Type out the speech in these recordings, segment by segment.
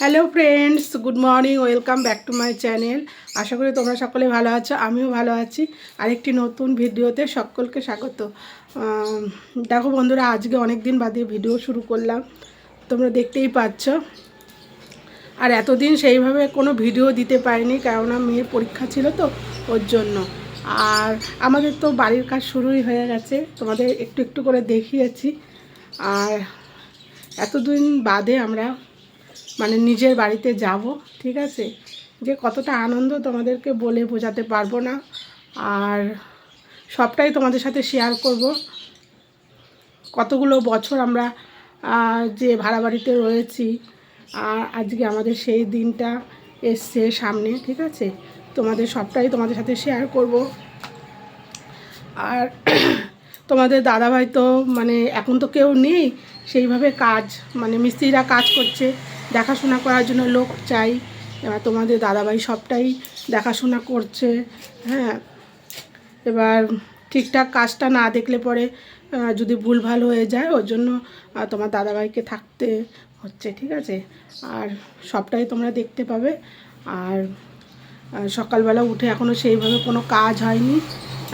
Hello friends good morning welcome back to my channel আশা করি তোমরা সকলে ভালো আছো, আমিও ভালো আছি। আরেকটি নতুন ভিডিওতে সকলকে স্বাগত। দেখো বন্ধুরা, আজকে অনেক দিন বাদে ভিডিও শুরু করলাম। তোমরা দেখতেই পাচ্ছ। আর এতদিন সেইভাবে কোনো ভিডিও দিতে পারিনি, কেননা মেয়ের পরীক্ষা ছিল তো, ওর জন্য। আর আমাদের তো বাড়ির কাজ শুরুই হয়ে গেছে, তোমাদের একটু একটু করে দেখিয়েছি। আর এতদিন বাদে আমরা মানে নিজের বাড়িতে যাব, ঠিক আছে? যে কতটা আনন্দ তোমাদেরকে বলে বোঝাতে পারব না। আর সবটাই তোমাদের সাথে শেয়ার করব। কতগুলো বছর আমরা যে ভাড়া বাড়িতে রয়েছি, আর আজকে আমাদের সেই দিনটা এসছে সামনে, ঠিক আছে? তোমাদের সবটাই তোমাদের সাথে শেয়ার করব। আর তোমাদের দাদাভাই তো মানে এখন তো কেউ নেই, সেইভাবে কাজ মানে মিস্ত্রিরা কাজ করছে। দেখাশোনা করার জন্য লোক চাই। এবার তোমাদের দাদাভাই সবটাই দেখাশোনা করছে হ্যাঁ। এবার ঠিকঠাক কাজটা না দেখলে পরে যদি ভুলভাল হয়ে যায়, ওর জন্য তোমার দাদাভাইকে থাকতে হচ্ছে, ঠিক আছে? আর সবটাই তোমরা দেখতে পাবে। আর সকালবেলা উঠে এখনও সেইভাবে কোনো কাজ হয়নি।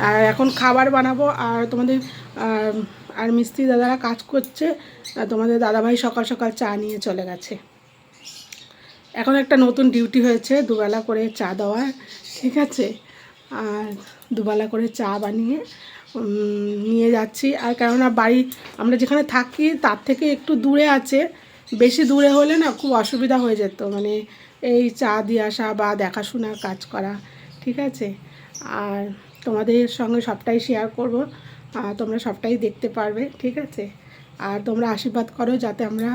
আর এখন খাবার বানাবো, আর তোমাদের আর মিস্ত্রি দাদারা কাজ করছে তোমাদের দাদাভাই সকাল সকাল চা নিয়ে চলে গেছে। এখন একটা নতুন ডিউটি হয়েছে, দুবেলা করে চা দেওয়া, ঠিক আছে? আর দুবেলা করে চা বানিয়ে নিয়ে যাচ্ছি। আর কেননা বাড়ি, আমরা যেখানে থাকি তার থেকে একটু দূরে আছে। বেশি দূরে হলে না খুব অসুবিধা হয়ে যেত। মানে এই চা দিয়ে আসা বা দেখাশোনার কাজ করা, ঠিক আছে? আর তোমাদের সঙ্গে সবটাই শেয়ার করব। তোমরা সবটাই দেখতে পারবে, ঠিক আছে? আর তোমরা আশীর্বাদ করো যাতে আমরা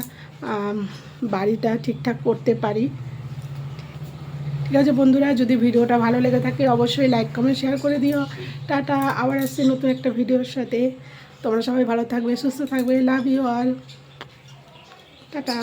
বাড়িটা ঠিকঠাক করতে পারি। ঠিক আছে বন্ধুরা, যদি ভিডিওটা ভালো লেগে থাকে অবশ্যই লাইক কমেন্ট শেয়ার করে দিও। টাটা, আবার আসছে নতুন একটা ভিডিওর সাথে। তোমরা সবাই ভালো থাকবে, সুস্থ থাকবে লাভ ইউ অল টাটা।